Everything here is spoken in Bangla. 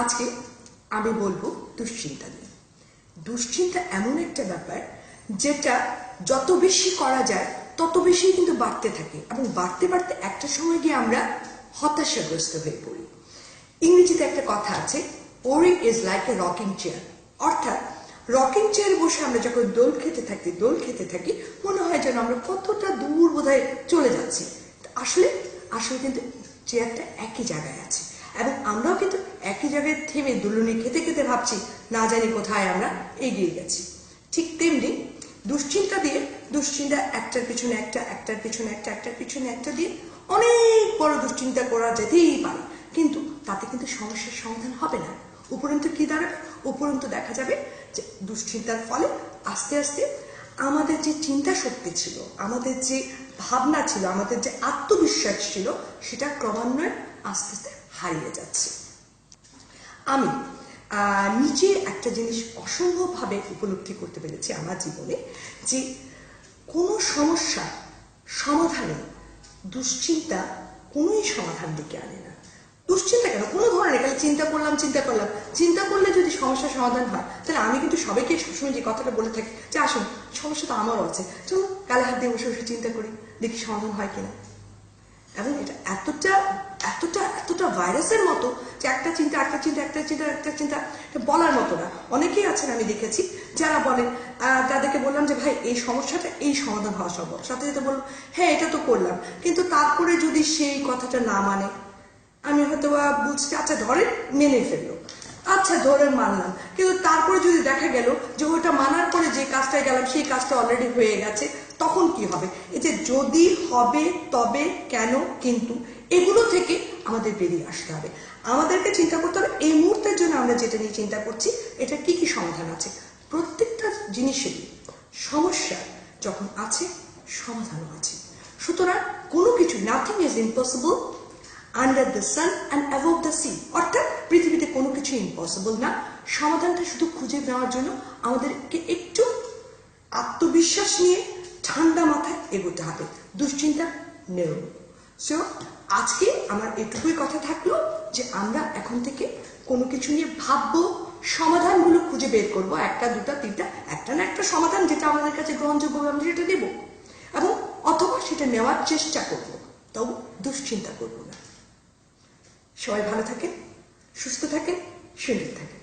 আজকে আমি বলব দুশ্চিন্তা নিয়ে। দুশ্চিন্তা এমন একটা ব্যাপার যেটা যত বেশি করা যায়, তত বেশি কিন্তু বাড়তে থাকে এবং বাড়তে বাড়তে একটা সময় গিয়ে আমরা হতাশাগ্রস্ত হয়ে পড়ি। ইংরেজিতে একটা কথা আছে worrying is like a rocking chair অর্থাৎ রকিং চেয়ারে বসে আমরা যখন দোল খেতে থাকি, দোল খেতে থাকি, মনে হয় যেন আমরা কতটা দূর বোধহয় চলে যাচ্ছি। আসলে আসলে কিন্তু চেয়ারটা একই জায়গায় আছে এবং আমরাও কিন্তু একই জায়গায় থেমে দুলুনি খেতে খেতে ভাবছি, না জানি কোথায় আমরা এগিয়ে গেছি। ঠিক তেমনি দুশ্চিন্তা দিয়ে, দুশ্চিন্তা একটার পিছনে একটা, একটার পিছনে একটা, একটার পিছনে একটা দিয়ে অনেক বড় দুশ্চিন্তা করা যেতেই পারে। কিন্তু তাতে কিন্তু সমস্যার সমাধান হবে না। উপরন্তু কি দাঁড়াবে? উপরন্তু দেখা যাবে যে দুশ্চিন্তার ফলে আস্তে আস্তে আমাদের যে চিন্তা শক্তি ছিল, আমাদের যে ভাবনা ছিল, আমাদের যে আত্মবিশ্বাস ছিল, সেটা ক্রমান্বয়ে আস্তে আস্তে হারিয়ে যাচ্ছে। আমি নিজে একটা জিনিস অসম্ভবভাবে উপলব্ধি করতে পেরেছি আমার জীবনে, যে কোনো সমস্যা সমাধানে দুশ্চিন্তা কোনোই সমাধান দিকে আনে না। দুশ্চিন্তা কেন? কোনো ধরনের খালি চিন্তা করলাম চিন্তা করলাম। চিন্তা করলে যদি সমস্যার সমাধান হয়, তাহলে আমি কিন্তু সবাইকে সবসময় যে কথাটা বলে থাকি, যে আসুন, সমস্যা তো আমারও আছে। চলুন কালে হাত দিয়ে বসে বসে চিন্তা করি, দেখি সমাধান হয় কিনা। এবং এটা এতটা এতটা এতটা ভাইরাসের মতো যে একটা চিন্তা একটা চিন্তা একটা চিন্তা একটা চিন্তা বলার মতো না। অনেকেই আছেন, আমি দেখেছি, যারা বলেন তাদেরকে বললাম যে, ভাই, এই সমস্যাটা এই সমাধান হওয়া সম্ভব। সাথে সাথে বললাম হ্যাঁ এটা তো করলাম। কিন্তু তারপরে যদি সেই কথাটা না মানে আমি হয়তো বা বুঝছি আচ্ছা ধরে মেনে ফেলল। আচ্ছা ধরে মানলাম। কিন্তু তারপরে যদি দেখা গেল যে ওটা মানার পরে যে কাজটায় গেলাম, সেই কাজটা অলরেডি হয়ে গেছে। তখন কি হবে? এই যে যদি হবে, তবে, কেন, কিন্তু, এগুলো থেকে আমাদের বেরিয়ে আসতে হবে। আমাদেরকে চিন্তা করতে হবে, এই মুহূর্তের জন্য আমরা যেটা নিয়ে চিন্তা করছি এটা কি কি সমাধান আছে? প্রত্যেকটা জিনিসেরই সমস্যা যখন আছে, সমাধানও আছে। সুতরাং কোনো কিছু nothing is impossible under the sun and above the sea অর্থাৎ পৃথিবীতে কোনো কিছু ইম্পসিবল না। সমাধানটা শুধু খুঁজে নেওয়ার জন্য আমাদেরকে একটু আত্মবিশ্বাস নিয়ে ঠান্ডা মাথায় এগোতে হবে, দুশ্চিন্তা নেব সো আজকে আমার এটুকুই কথা থাকল যে আমরা এখন থেকে কোনো কিছু নিয়ে ভাববো, সমাধানগুলো খুঁজে বের করব, একটা, দুটা, তিনটা, একটা না একটা সমাধান যেটা আমাদের কাছে গ্রহণযোগ্য হবে, আমরা সেটা নেব এবং অথবা সেটা নেওয়ার চেষ্টা করব, তবু দুশ্চিন্তা করব না। সবাই ভালো থাকেন, সুস্থ থাকেন, সুন্দর থাকেন।